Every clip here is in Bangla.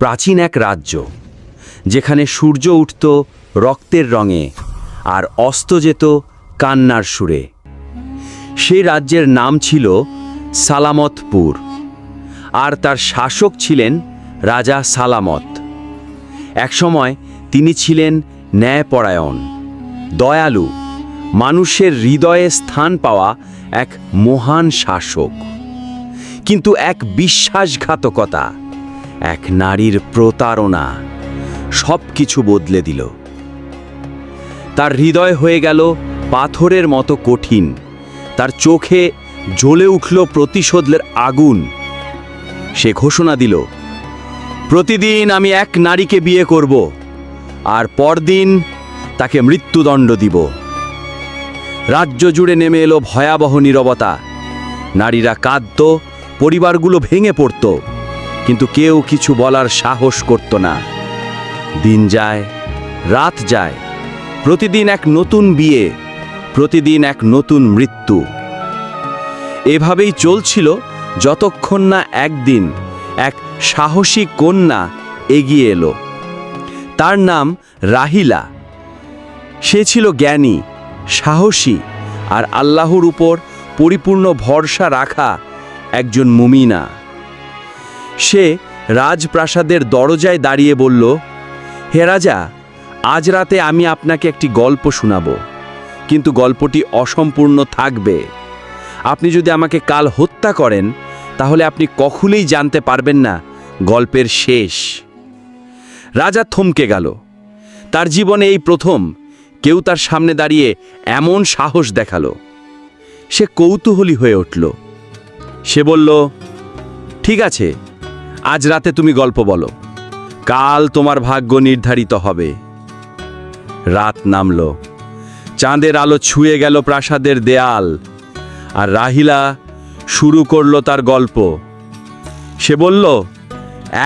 প্রাচীন এক রাজ্য, যেখানে সূর্য উঠত রক্তের রঙে আর অস্ত যেত কান্নার সুরে। সেই রাজ্যের নাম ছিল সালামতপুর, আর তার শাসক ছিলেন রাজা সালামত। একসময় তিনি ছিলেন ন্যায়পরায়ণ, দয়ালু, মানুষের হৃদয়ে স্থান পাওয়া এক মহান শাসক। কিন্তু এক বিশ্বাসঘাতকতা এক নারীর প্রতারণা সব কিছু বদলে দিল। তার হৃদয় হয়ে গেল পাথরের মতো কঠিন। তার চোখে জ্বলে উঠল প্রতিশোধের আগুন। সে ঘোষণা দিল, প্রতিদিন আমি এক নারীকে বিয়ে করব আর পরদিন তাকে মৃত্যুদণ্ড দিব। রাজ্য জুড়ে নেমে এলো ভয়াবহ নীরবতা। নারীরা কাঁদত, পরিবারগুলো ভেঙে পড়ত। কিন্তু কেউ কিছু বলার সাহস করত না। দিন যায়, রাত যায়, প্রতিদিন এক নতুন বিয়ে, প্রতিদিন এক নতুন মৃত্যু। এভাবেই চলছিল যতক্ষণ না একদিন এক সাহসী কন্যা এগিয়ে এলো। তার নাম রাহিলা। সে ছিল জ্ঞানী, সাহসী আর আল্লাহর উপর পরিপূর্ণ ভরসা রাখা একজন মুমিনা। সে রাজপ্রাসাদের দরজায় দাঁড়িয়ে বলল, হে রাজা, আজ রাতে আমি আপনাকে একটি গল্প শোনাব। কিন্তু গল্পটি অসম্পূর্ণ থাকবে। আপনি যদি আমাকে কাল হত্যা করেন, তাহলে আপনি কখনোই জানতে পারবেন না গল্পের শেষ রাজা থমকে গেল। তার জীবনে এই প্রথম। কেউ তার সামনে দাঁড়িয়ে এমন সাহস দেখাল। সে কৌতূহলী হয়ে উঠল। সে বলল, ঠিক আছে আজ রাতে তুমি গল্প বলো। কাল তোমার ভাগ্য নির্ধারিত হবে। রাত নামল। চাঁদের আলো ছুঁয়ে গেল প্রাসাদের দেয়াল, আর রাহিলা শুরু করল তার গল্প। সে বলল,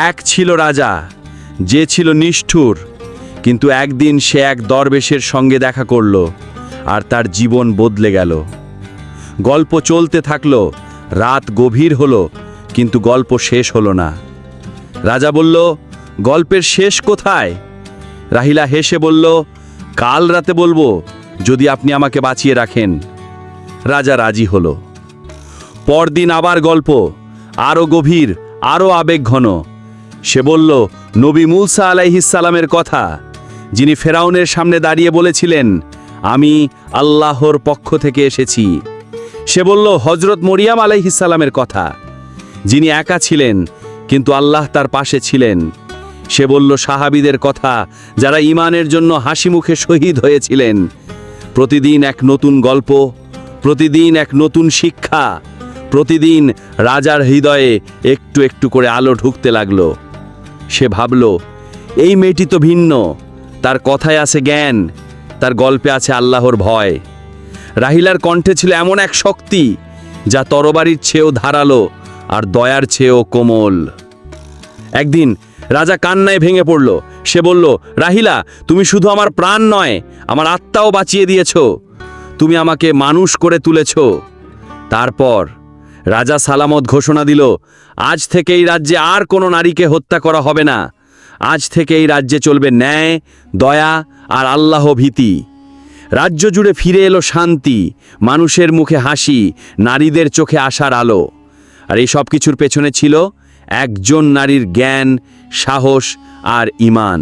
এক ছিল রাজা, যে ছিল নিষ্ঠুর, কিন্তু একদিন সে এক দরবেশের সঙ্গে দেখা করল, আর তার জীবন বদলে গেল। গল্প চলতে থাকল, রাত গভীর হলো, কিন্তু গল্প শেষ হলো না। রাজা বলল, গল্পের শেষ কোথায়? রাহিলা হেসে বলল, কাল রাতে বলব, যদি আপনি আমাকে বাঁচিয়ে রাখেন। রাজা রাজি হল। পরদিন আবার গল্প, আরও গভীর, আরও আবেগঘন সে বলল, নবী মুসা আলাইহিসালামের কথা, যিনি ফেরাউনের সামনে দাঁড়িয়ে বলেছিলেন, আমি আল্লাহর পক্ষ থেকে এসেছি। সে বলল হজরত মরিয়াম আলাইহিসালামের কথা, যিনি একা ছিলেন কিন্তু আল্লাহ তার পাশে ছিলেন। সে বলল, সাহাবিদের কথা, যারা ইমানের জন্য হাসি মুখে শহীদ হয়েছিলেন। প্রতিদিন এক নতুন গল্প, প্রতিদিন এক নতুন শিক্ষা, প্রতিদিন রাজার হৃদয়ে একটু একটু করে আলো ঢুকতে লাগল। সে ভাবল, এই মেয়েটি তো ভিন্ন, তার কথায় আছে জ্ঞান, তার গল্পে আছে আল্লাহর ভয়। রাহিলার কণ্ঠে ছিল এমন এক শক্তি, যা তরবারির চেয়েও ধারালো আর দয়ার চেয়েও কোমল। একদিন রাজা কান্নায় ভেঙে পড়ল। সে বলল, রাহিলা, তুমি শুধু আমার প্রাণ নয়, আমার আত্মাও বাঁচিয়ে দিয়েছ। তুমি আমাকে মানুষ করে তুলেছ। তারপর রাজা সালামত ঘোষণা দিল, আজ থেকে এই রাজ্যে আর কোনো নারীকে হত্যা করা হবে না। আজ থেকে এই রাজ্যে চলবে ন্যায়, দয়া আর আল্লাহ ভীতি। রাজ্য জুড়ে ফিরে এলো শান্তি, মানুষের মুখে হাসি, নারীদের চোখে আসার আলো। আর এই সব কিছুর পেছনে ছিল একজন নারীর জ্ঞান সাহস আর ইমান।